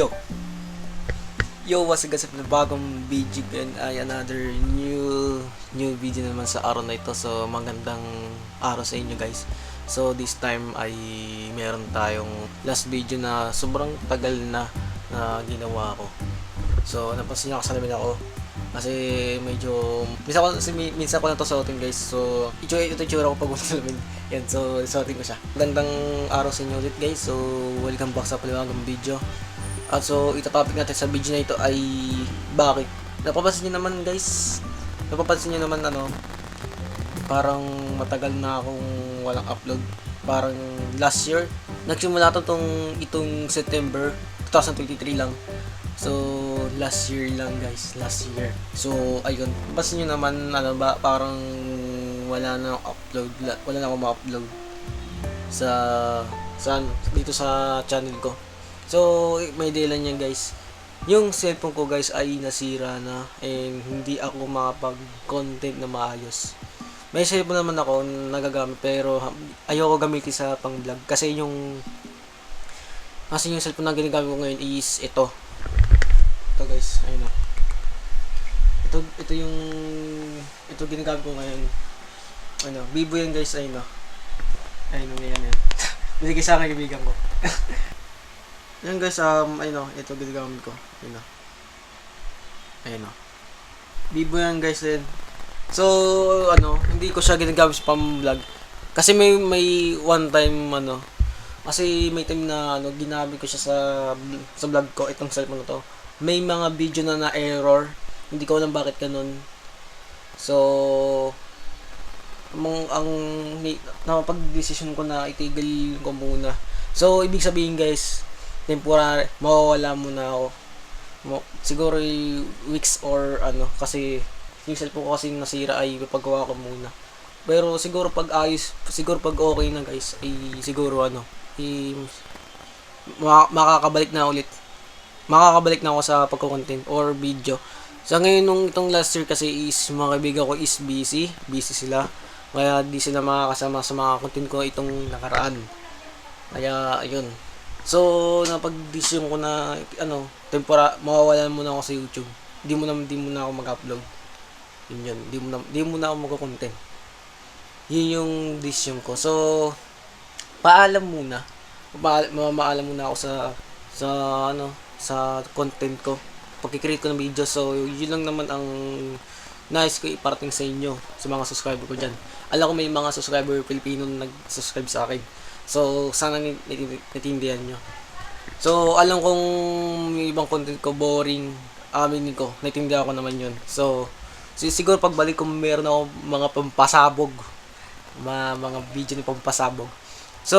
Yo! Yo, what's up guys? Sa bagong video and ay another new new video naman sa araw na ito. So, magandang araw sa inyo guys. So, this time ay meron tayong last video na sobrang tagal na na ginawa ko. So, napansin niyo kasalamin ako. Kasi medyo minsan ko kasi mi- minsan ko na to suotin guys. So, ito ito itsura ko pag salamin. Yan, so suotin ko siya. Magandang araw sa inyo ulit guys. So, welcome back sa paliwagang video. At so, ito topic natin sa video na ito ay bakit? Napapansin niyo naman guys, napapansin niyo naman ano, parang matagal na akong walang upload. Parang last year, nagsimula to tong itong September 2023 lang. So, last year lang guys, last year. So, ayun, napansin niyo naman ano ba, parang wala na akong upload, wala, na akong ma-upload sa sa dito sa channel ko. So, may dahilan yan guys. Yung cellphone ko guys ay nasira na and hindi ako makapag-content na maayos. May cellphone naman ako na nagagamit pero ayoko gamitin sa pang vlog kasi yung kasi yung cellphone na ginagamit ko ngayon is ito. Ito guys, ayun na. Ito ito yung ito ginagamit ko ngayon. Ano, Vivo yan guys, ayun na. Ayun na yan yan. Binigay sa akin kaibigan ko. Yan guys, um, ayun o, ito ginagamit ko. Ayun o. Ayun o. Vivo yan guys din. So, ano, hindi ko siya ginagamit sa pam-vlog. Kasi may, may one time, ano, kasi may time na, ano, ginamit ko siya sa, sa vlog ko, itong cellphone na to. May mga video na na-error. Hindi ko alam bakit ganun. So, mong ang ni, napag-decision ko na itigil ko muna. So, ibig sabihin guys, temporary, mawawala muna ako. Mo, siguro weeks or ano, kasi yung cellphone ko kasi nasira ay ipapagawa ko muna. Pero siguro pag ayos, siguro pag okay na guys, ay siguro ano, i, ma- makakabalik na ulit. Makakabalik na ako sa pagko-content or video. Sa ngayon nung itong last year kasi is mga kaibigan ko is busy, busy sila. Kaya di sila makakasama sa mga content ko itong nakaraan. Kaya ayun, So, napag-decision ko na, ano, tempora, mawawalan muna ako sa YouTube. Di mo na, di mo na ako mag-upload. Yun yun. Di mo na, di mo na ako mag-content. Yun yung decision ko. So, paalam muna. Pa, mamaalam muna ako sa, sa, ano, sa content ko. Pagkikreate ko ng video. So, yun lang naman ang nice ko iparating sa inyo, sa mga subscriber ko dyan. Alam ko may mga subscriber Pilipino na nag-subscribe sa akin. So, sana natindihan nyo. So, alam kong yung ibang content ko boring. Aminin ko, naintindihan ko naman yun. So, si- siguro pagbalik ko meron ako mga pampasabog. Mga, mga video ni pampasabog. So,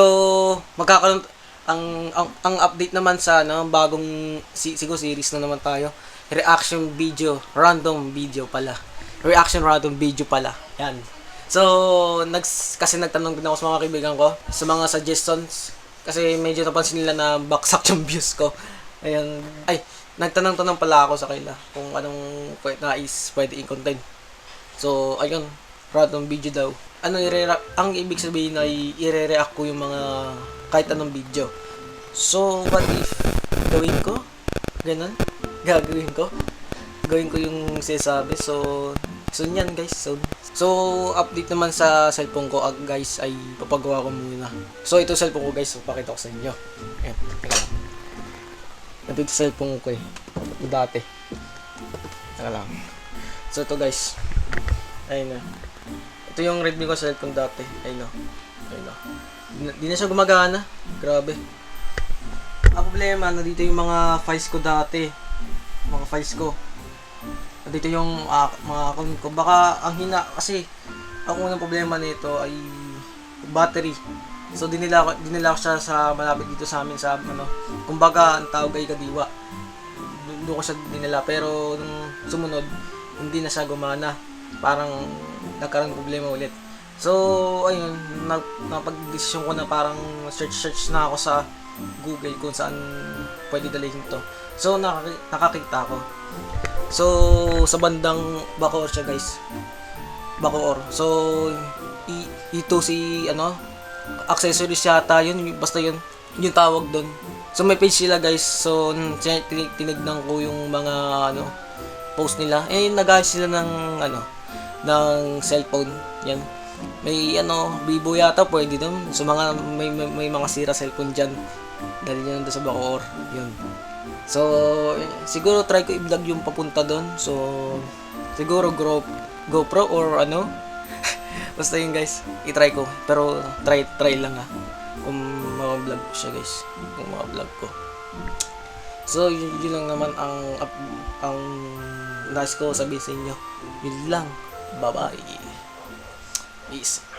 magkakaroon ang, ang ang update naman sa ano, bagong si, siguro series na naman tayo. Reaction video, random video pala. Reaction random video pala. Yan. So, nags, kasi nagtanong din ako sa mga kaibigan ko, sa mga suggestions. Kasi medyo napansin nila na baksak yung views ko. Ayan. Ay, nagtanong-tanong pala ako sa kanila kung anong na is pwede i-content. So, ayun. Random video daw. Ano, ire ang ibig sabihin ay ire-react ko yung mga kahit anong video. So, what if gawin ko? Ganun? Gagawin ko? Gawin ko yung sinasabi. So, so yan guys. So, so update naman sa cellphone ko ah, guys ay papagawa ko muna. So, ito cellphone ko guys. So, ko sa inyo. Ayan. Ito yung cellphone ko eh. Dati. Teka lang. So, ito guys. Ayun na. Ito yung Redmi ko cellphone dati. Ayun na. Ayun na- Di na siya gumagana. Grabe. Ang problema, nandito yung mga files ko dati. Mga files ko. Nandito yung ah, mga account ko. Baka ang hina, kasi ang unang problema nito ay battery. So dinila ko dinila ko siya sa malapit dito sa amin sa ano. Kumbaga ang tawag ay kadiwa. Doon ko siya dinala pero nung sumunod hindi na siya gumana. Parang nagkaroon problema ulit. So ayun, napag-desisyon ko na parang search search na ako sa Google kung saan pwede dalhin to. So nakaki- nakakita ko. So sa bandang Bacoor siya guys. Bacoor. So i- ito si ano accessories yata yun basta yun yung tawag doon So may page sila guys. So tin- tin- tinignan ko yung mga ano post nila. Eh nag sila ng ano ng cellphone. Yan. May ano, Vivo yata pwede doon. So mga may, may, may mga sira cellphone diyan. Dali doon sa Bacoor. Yun. So siguro try ko i-vlog yung papunta doon. So siguro Go, GoPro or ano. Basta yun guys, i-try ko. Pero try try lang ah. Kung ma-vlog ko siya guys. Kung ma-vlog ko. So yun, yun lang naman ang up- ang nais ko sabihin sa inyo. Yun lang. Bye-bye. Peace.